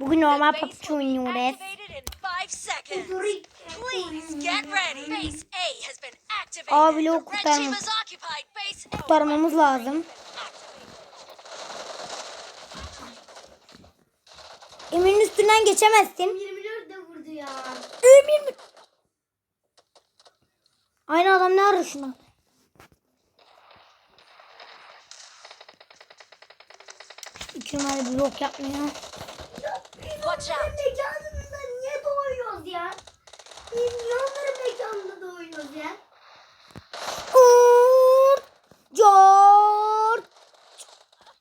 Bugün normal PUBG oynuyoruz. A bloğu red team kurtarma- has occupied base A. kurtarmamız lazım. Emir'in üstünden geçemezsin. 24 de vurdu ya. Emir mi? Aynı adam ne arıyor şuna? İki numara blok yapmıyor. Watch out. mekanında niye doğuyoruz ya? Biz niye onların mekanında doğuyoruz ya? George.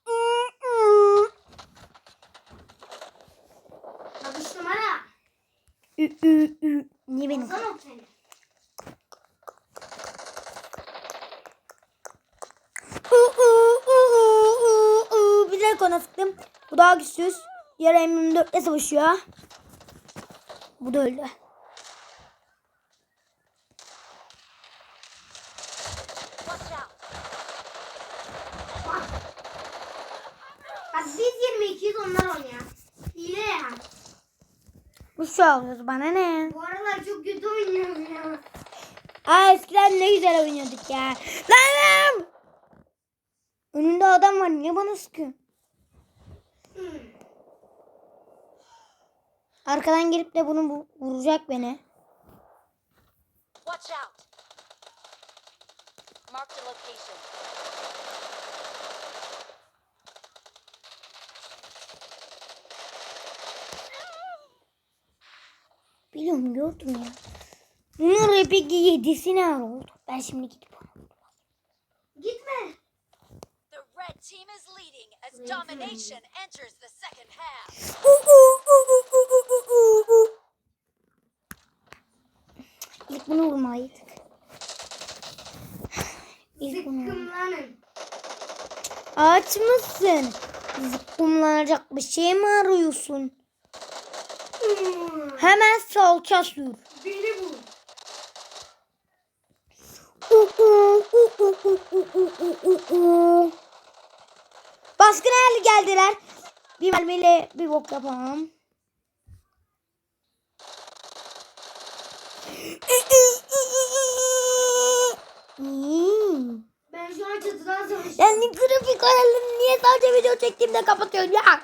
Ü, Bak üç numara. ü, ü, ü. Niye beni? Ozan o seni. Ü, ü, ü, ü, ü. Bir dakika ona sıktım. Bu daha güçsüz. Diğer M24 ile savaşıyor. Bu da öldü. Bak. Biz 22'yiz onlar 10 ya. Hile ya. Bu şey alıyoruz bana ne? Bu aralar çok kötü oynuyorum ya. Aa eskiden ne güzel oynuyorduk ya. Lan! Önünde adam var. Niye bana sıkıyor? Hmm. Arkadan gelip de bunu bu- vuracak beni. Watch out. Mark the location. Biliyorum gördüm ya. Bunun peki yedisi ne ara oldu? Ben şimdi gidip onu. Gitme. Team is leading as domination enters the second half. İlk bunu vurmalıydık. İlk bunu. Aç mısın? Zıkkımlanacak bir şey mi arıyorsun? Hmm. Hemen salça sür. Beni vur. Baskın hali geldiler. Bir mermiyle bir bok yapamam. Hmm. Ben şu an çatıdan savaşıyorum. Yani grafik ayarlarını niye sadece video çektiğimde kapatıyorsun ya?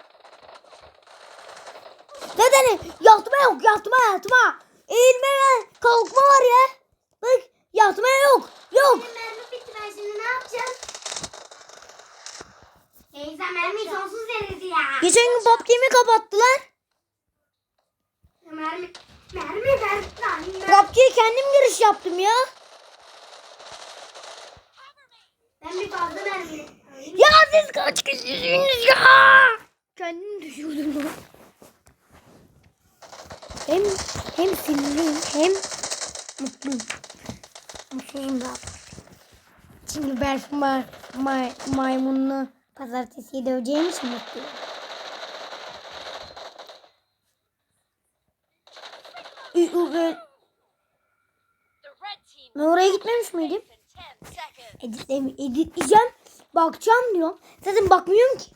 Neden? Yatma yok, yatma, yatma. Eğilme ve kalkma var ya. Bak, yatma yok, yok. Benim mermi bitti ben şimdi ne yapacağım? Teyze mermi sonsuz verirdi ya. Geçen gün PUBG'mi kapattılar. Mermi, mermi ver lan. PUBG'ye kendim giriş yaptım ya. Ben bir fazla mermi. Ya siz kaç kişisiniz ya? Kendim düşürdüm. Hem hem sinirliyim hem mutluyum. Mutsuzum da. Şimdi ben ma ma maymunlu pazartesiye döveceğim için mutluyum. Ben oraya gitmemiş miydim? in 10 seconds. Editleme, editleyeceğim. Bakacağım diyor. Zaten bakmıyorum ki.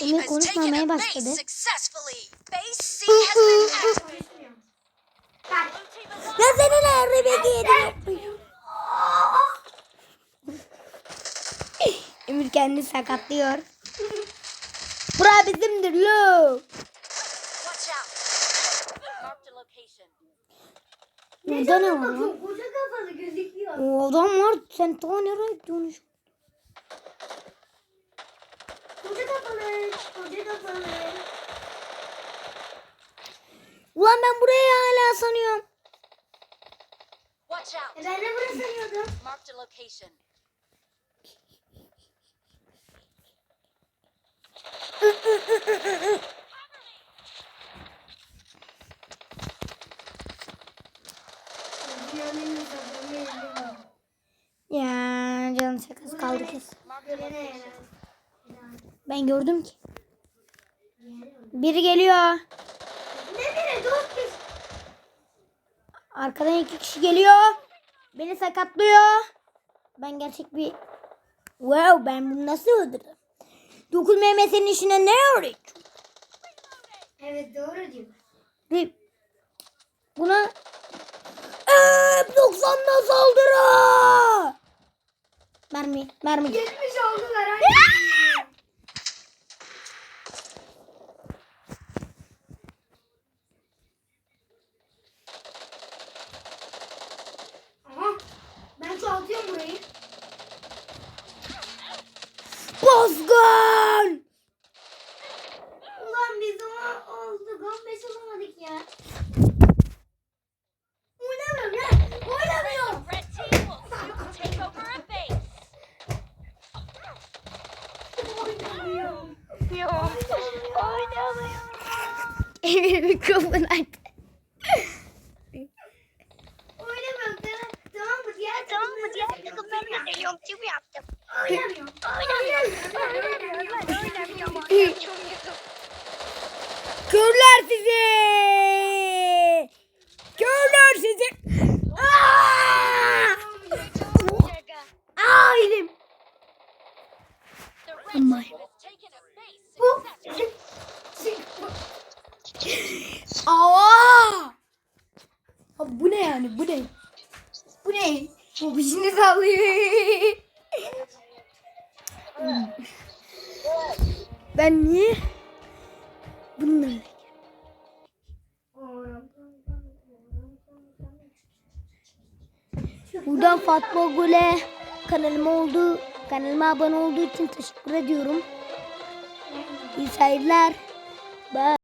Emir konuşmamaya başladı. Sakatlıyor. Bura bizimdir lo. Burada ne var koca kafalı gözüküyor. O adam var. Sen daha nereye gidiyorsun? Koca kafalı. Koca kafalı. Ulan ben burayı hala sanıyorum. Watch out. E ben de burası sanıyordum. Mark the location. Canım şakası kaldı yarar. Ben gördüm ki. Biri geliyor. Arkadan iki kişi geliyor. Beni sakatlıyor. Ben gerçek bir... Wow ben bunu nasıl öldürdüm? Dokuz Mehmet senin işine ne yarayacak? Evet doğru diyor. Ve buna eee 90'la saldırı. Mermi, mermi. 70 oldular. Aha. Ben çoğaltıyorum burayı. Baskın. Ulan biz ama olduk. 15 olamadık ya. Oynamıyorum. Emir mikrofon aç. Oynamıyorum. Tamam, mı? Diğer Tamam mı? Diğer takımlarla da yaptım. Oynamıyorum. Oynamıyorum. Oynamıyorum. Oynamıyorum. Körler sizi. Körler sizi. Aa! Aa elim. Aman. team has taken a base Bu. successfully. Aa! Abi bu ne? Bu ne? Bu ne? Bu işini sallıyor. ben niye? Bunları. Buradan Fatma Gül'e kanalıma oldu, kanalıma abone olduğu için teşekkür ediyorum. İyi seyirler. Bye.